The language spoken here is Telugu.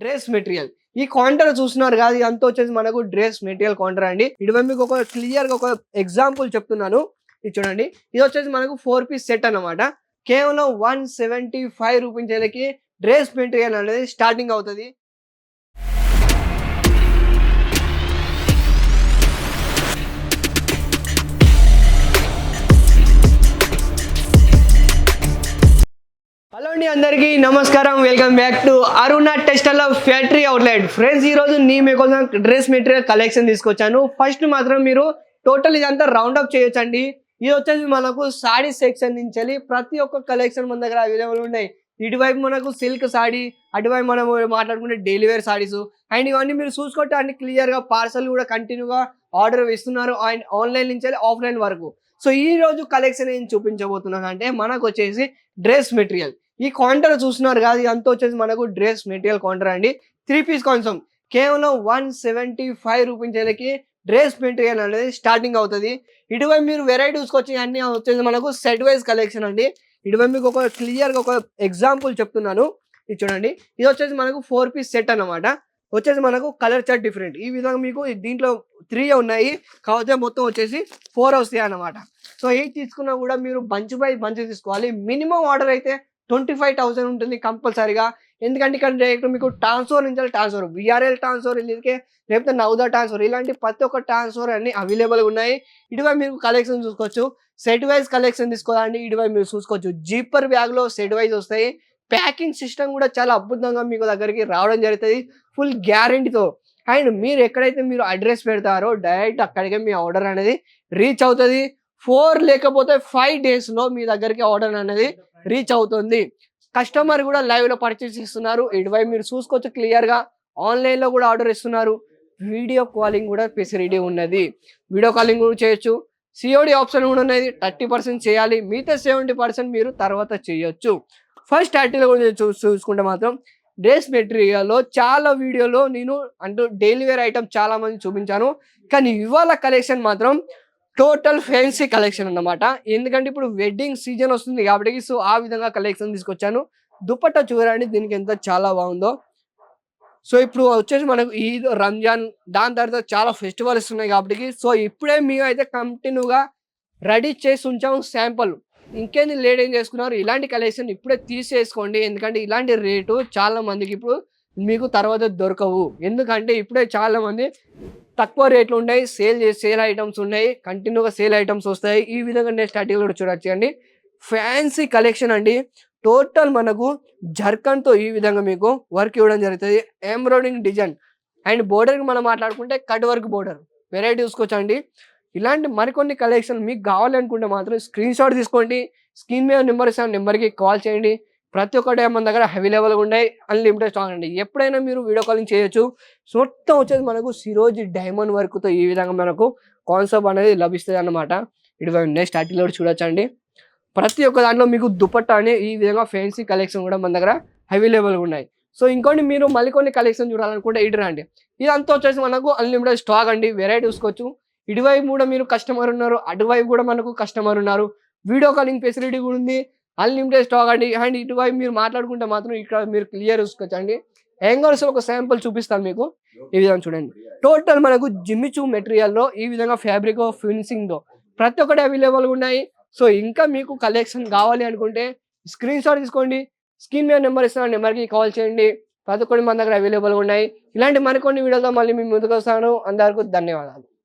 Dress material. ఈ కౌంటర్ చూస్తున్నారు కాదు ఇదంతా వచ్చేసి మనకు డ్రెస్ మెటీరియల్ కౌంటర్ అండి. ఇటువై మీకు ఒక క్లియర్గా ఒక ఎగ్జాంపుల్ చెప్తున్నాను. ఇది చూడండి. ఇది వచ్చేసి మనకు ఫోర్ పీస్ సెట్ అన్నమాట. కేవలం వన్ సెవెంటీ ఫైవ్ రూపీస్కి డ్రెస్ మెటీరియల్ అనేది స్టార్టింగ్ అవుతుంది. అందరికీ నమస్కారం. Welcome back to Aruna textile factory outlet friends ఈ రోజు నేను మీకోసం డ్రెస్ మెటీరియల్ కలెక్షన్ తీసుకొచ్చాను. ఫస్ట్ మాత్రం మీరు టోటల్ ఇదంతా రౌండ్ అప్ చేయొచ్చండి. ఇది వచ్చేసి మనకు సాడీ సెక్షన్ నుంచి వెళ్ళి ప్రతి ఒక్క కలెక్షన్ మన దగ్గర అవైలబుల్ ఉన్నాయి. ఇటువైపు మనకు సిల్క్ సాడీ అటువైపు మనం మాట్లాడుకుంటే డైలీ వేర్ సాడీస్ అండ్ ఇవన్నీ మీరు చూసుకుంటే అన్ని క్లియర్గా పార్సల్ కూడా కంటిన్యూగా ఆర్డర్ ఇస్తున్నారు. అండ్ ఆన్లైన్ నుంచి వెళ్ళి ఆఫ్లైన్ వరకు. సో ఈ రోజు కలెక్షన్ ఏం చూపించబోతున్నాను అంటే మనకు వచ్చేసి డ్రెస్ మెటీరియల్ ఈ కౌంటర్ చూస్తున్నారు కాదు ఇదంతా వచ్చేసి మనకు డ్రెస్ మెటీరియల్ కౌంటర్ అండి. త్రీ పీస్ కొంచెం కేవలం వన్ సెవెంటీ ఫైవ్ రూపీస్కి డ్రెస్ మెటీరియల్ అనేది స్టార్టింగ్ అవుతుంది. ఇటువైపు మీరు వెరైటీస్కి వచ్చి అన్ని వచ్చేసి మనకు సెట్ వైజ్ కలెక్షన్ అండి. ఇటువైపు మీకు ఒక క్లియర్గా ఒక ఎగ్జాంపుల్ చెప్తున్నాను. ఇది చూడండి. ఇది వచ్చేసి మనకు ఫోర్ పీస్ సెట్ అన్నమాట. వచ్చేసి మనకు కలర్ చార్ట్ డిఫరెంట్ ఈ విధంగా మీకు దీంట్లో త్రీ ఉన్నాయి. కాకపోతే మొత్తం వచ్చేసి ఫోర్ వస్తాయి అనమాట సో ఏ తీసుకున్నా కూడా మీరు బంచ్ బై బంచ్ తీసుకోవాలి. మినిమం ఆర్డర్ అయితే ట్వంటీ ఫైవ్ థౌసండ్ ఉంటుంది కంపల్సరీగా. ఎందుకంటే ఇక్కడ డైరెక్ట్ మీకు ట్రాన్స్ఫర్ నుంచి ట్రాన్స్ఫర్ విఆర్ఎల్ ట్రాన్స్ఫర్ ఇదికే లేకపోతే నౌదా ట్రాన్స్ఫర్ ఇలాంటి ప్రతి ఒక్క ట్రాన్స్ఫర్ అన్ని అవైలబుల్ ఉన్నాయి. ఇటువై మీరు కలెక్షన్ చూసుకోవచ్చు. సెట్ వైజ్ కలెక్షన్ తీసుకోవాలండి. ఇటువైపు మీరు చూసుకోవచ్చు. జీపర్ బ్యాగ్లో సెట్ వైజ్ వస్తాయి. ప్యాకింగ్ సిస్టమ్ కూడా చాలా అద్భుతంగా మీకు దగ్గరికి రావడం జరుగుతుంది. ఫుల్ గ్యారంటీతో అండ్ మీరు ఎక్కడైతే మీరు అడ్రస్ పెడతారో డైరెక్ట్ అక్కడికే మీ ఆర్డర్ అనేది రీచ్ అవుతుంది. ఫోర్ లేకపోతే ఫైవ్ డేస్లో మీ దగ్గరికి ఆర్డర్ అనేది రీచ్ అవుతుంది. కస్టమర్ కూడా లైవ్లో పర్చేస్ చేస్తున్నారు. ఇటువైపు మీరు చూసుకోవచ్చు క్లియర్గా ఆన్లైన్లో కూడా ఆర్డర్ ఇస్తున్నారు. వీడియో కాలింగ్ కూడా ఫెసిలిటీ ఉన్నది. వీడియో కాలింగ్ కూడా చేయొచ్చు. సిఓడి ఆప్షన్ కూడా ఉన్నది. థర్టీ పర్సెంట్ చేయాలి. మిగతా సెవెంటీ పర్సెంట్ మీరు తర్వాత చేయొచ్చు. ఫస్ట్ థర్టీలో కూడా చూ చూసుకుంటే మాత్రం డ్రెస్ మెటీరియల్లో చాలా వీడియోలో నేను అంటూ డైలీ వేర్ ఐటమ్ చాలామంది చూపించాను. కానీ ఇవాళ కలెక్షన్ మాత్రం టోటల్ ఫ్యాన్సీ కలెక్షన్ అన్నమాట. ఎందుకంటే ఇప్పుడు వెడ్డింగ్ సీజన్ వస్తుంది కాబట్టి సో ఆ విధంగా కలెక్షన్ తీసుకొచ్చాను. దుపట్టా చూడండి దీనికి ఎంత చాలా బాగుందో. సో ఇప్పుడు వచ్చేసి మనకు ఈద్ రంజాన్ దాని తర్వాత చాలా ఫెస్టివల్స్ ఉన్నాయి కాబట్టి సో ఇప్పుడే మేము అయితే కంటిన్యూగా రెడీ చేసి ఉంచాము శాంపుల్. ఇంకేంది లేట్ ఏం చేసుకున్నారు? ఇలాంటి కలెక్షన్ ఇప్పుడే తీసేసుకోండి. ఎందుకంటే ఇలాంటి రేటు చాలా మందికి ఇప్పుడు మీకు తర్వాత దొరకవు. ఎందుకంటే ఇప్పుడే చాలా మంది తక్కువ రేట్లు ఉన్నాయి సేల్ సేల్ ఐటమ్స్ ఉన్నాయి కంటిన్యూగా సేల్ ఐటమ్స్ వస్తాయి. ఈ విధంగా నేను ఆర్టికల్ కూడా చూడొచ్చు అండి. ఫ్యాన్సీ కలెక్షన్ అండి. టోటల్ మనకు జర్కన్తో ఈ విధంగా మీకు వర్క్ ఇవ్వడం జరుగుతుంది. ఎంబ్రాయిడింగ్ డిజైన్ అండ్ బోర్డర్కి మనం మాట్లాడుకుంటే కట్ వర్క్ బోర్డర్ వెరైటీ చూసుకోవచ్చండి ఇలాంటి మరికొన్ని కలెక్షన్ మీకు కావాలనుకుంటే మాత్రం స్క్రీన్ షాట్ తీసుకోండి. స్క్రీన్ మీద నెంబర్ ఇస్తాను నెంబర్కి కాల్ చేయండి. ప్రతి ఒక్కటి మన దగ్గర అవైలబుల్గా ఉన్నాయి అన్లిమిటెడ్ స్టాక్ అండి ఎప్పుడైనా మీరు వీడియో కాలింగ్ చేయొచ్చు. మొత్తం వచ్చేది మనకు సిరోజీ డైమండ్ వర్క్తో ఈ విధంగా మనకు కాన్సెప్ట్ అనేది లభిస్తుంది అన్నమాట. ఇటు నెక్స్ట్ స్టార్టింగ్లో చూడొచ్చండి. ప్రతి ఒక్క దాంట్లో మీకు దుపట్టా అనే ఈ విధంగా ఫ్యాన్సీ కలెక్షన్ కూడా మన దగ్గర అవైలబుల్గా ఉన్నాయి. సో ఇంకోటి మీరు మళ్ళీ కొన్ని కలెక్షన్ చూడాలనుకుంటే ఇటు రండి. ఇదంతా వచ్చేసి మనకు అన్లిమిటెడ్ స్టాక్ అండి. వెరైటీ చూసుకోవచ్చు ఇటువైపు కూడా మీరు కస్టమర్ ఉన్నారు అటువైపు కూడా మనకు కస్టమర్ ఉన్నారు. వీడియో కాలింగ్ ఫెసిలిటీ కూడా ఉంది. అన్లిమిటెడ్ స్టాక్ అండి. అండ్ ఇటువైపు మీరు మాట్లాడుకుంటే మాత్రం ఇక్కడ మీరు క్లియర్ చూసుకోవచ్చు అండి హ్యాంగర్స్ ఒక శాంపుల్ చూపిస్తాను మీకు. ఈ విధంగా చూడండి. టోటల్ మనకు జిమ్మిచూ మెటీరియల్లో ఈ విధంగా ఫ్యాబ్రిక్ ఫినిషింగ్తో ప్రతి ఒక్కటి అవైలబుల్గా ఉన్నాయి. సో ఇంకా మీకు కలెక్షన్ కావాలి అనుకుంటే స్క్రీన్ షాట్ తీసుకోండి. స్క్రీన్ మీద నెంబర్ ఇస్తున్న నెంబర్కి కాల్ చేయండి. ప్రతి ఒక్కటి మన దగ్గర అవైలబుల్గా ఉన్నాయి. ఇలాంటి మరికొన్ని వీడియోతో మళ్ళీ మీ ముందుకు వస్తాను. అందరికీ ధన్యవాదాలు.